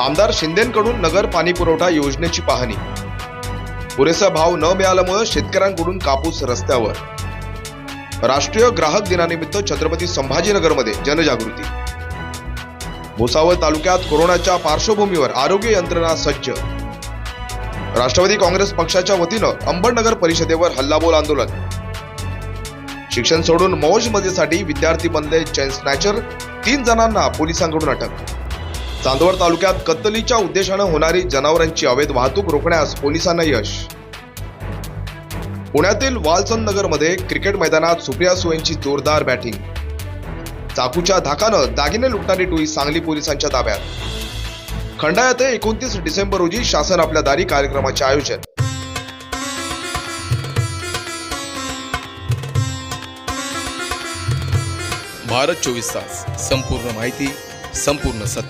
आमदार शिंदेकडून नगर पाणी पुरवठा योजनेची पाहणी. पुरेसा भाव न मिळाल्यामुळे शेतकऱ्यांकडून कापूस रस्त्यावर. राष्ट्रीय ग्राहक दिनानिमित्त छत्रपती संभाजीनगरमध्ये जनजागृती. भुसावळ तालुक्यात कोरोनाच्या पार्श्वभूमीवर आरोग्य यंत्रणा सज्ज. राष्ट्रवादी काँग्रेस पक्षाच्या वतीनं अंबडनगर परिषदेवर हल्लाबोल आंदोलन. शिक्षण सोडून मौज मजेसाठी विद्यार्थी बनले चेन स्नॅचर तीन जणांना पोलिसांकडून अटक. चांदवड तालुक्यात कत्तलीच्या उद्देशानं होणारी जनावरांची अवैध वाहतूक रोखण्यास पोलिसांना यश. पुण्यातील वालचंद नगरमध्ये क्रिकेट मैदानात सुप्रिया सुयेंची जोरदार बॅटिंग. चाकूच्या धाकानं दागिने लुटणारी टोळी सांगली पोलिसांच्या ताब्यात. खंडा येथे एकोणतीस डिसेंबर रोजी शासन आपल्या दारी कार्यक्रमाचे आयोजन. भारत चोवीस तास. संपूर्ण माहिती संपूर्ण सत्य.